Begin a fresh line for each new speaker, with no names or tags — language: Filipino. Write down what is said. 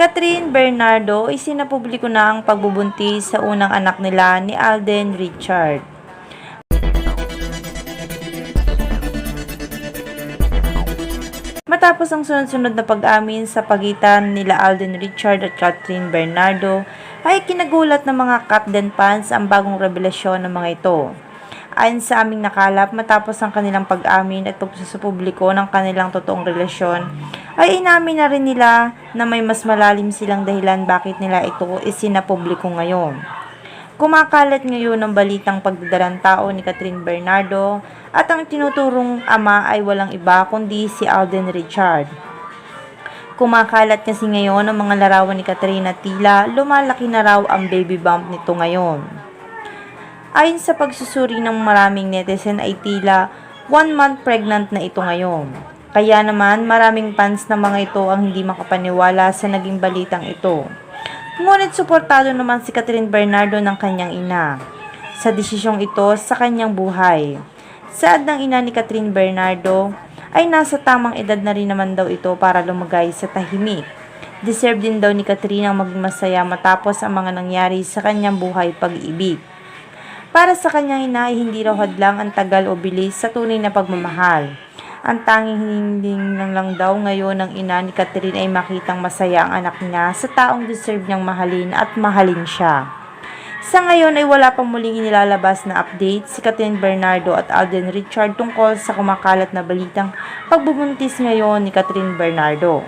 Catherine Bernardo isinapubliko na ang pagbubuntis sa unang anak nila ni Alden Richard. Matapos ang sunod-sunod na pag-amin sa pagitan nila Alden Richard at Catherine Bernardo, ay kinagulat ng mga Capden fans ang bagong revelasyon ng mga ito. Ayon sa aming nakalap, matapos ang kanilang pag-amin at pagsusupubliko ng kanilang totoong relasyon, ay inamin na rin nila na may mas malalim silang dahilan bakit nila ito isinapubliko ngayon. Kumakalat ngayon ang balitang pagdadalang tao ni Catherine Bernardo at ang tinuturong ama ay walang iba kundi si Alden Richard. Kumakalat kasi ngayon ang mga larawan ni Catherine na tila lumalaki na raw ang baby bump nito ngayon. Ayon sa pagsusuri ng maraming netizen ay tila one month pregnant na ito ngayon. Kaya naman maraming fans ng mga ito ang hindi makapaniwala sa naging balitang ito. Ngunit suportado naman si Catherine Bernardo ng kanyang ina sa desisyong ito sa kanyang buhay. Saad ng ina ni Catherine Bernardo ay nasa tamang edad na rin naman daw ito para lumagay sa tahimik. Deserve din daw ni Catherine ang maging masaya matapos ang mga nangyari sa kanyang buhay pag-ibig. Para sa kanyang ina ay hindi raw hadlang ang tagal o bilis sa tunay na pagmamahal. Ang tanging hiniling lang, lang daw ngayon ng ina ni Catherine ay makitang masaya ang anak niya sa taong deserve niyang mahalin at mahalin siya. Sa ngayon ay wala pang muling inilalabas na update si Catherine Bernardo at Alden Richard tungkol sa kumakalat na balitang pagbubuntis ngayon ni Catherine Bernardo.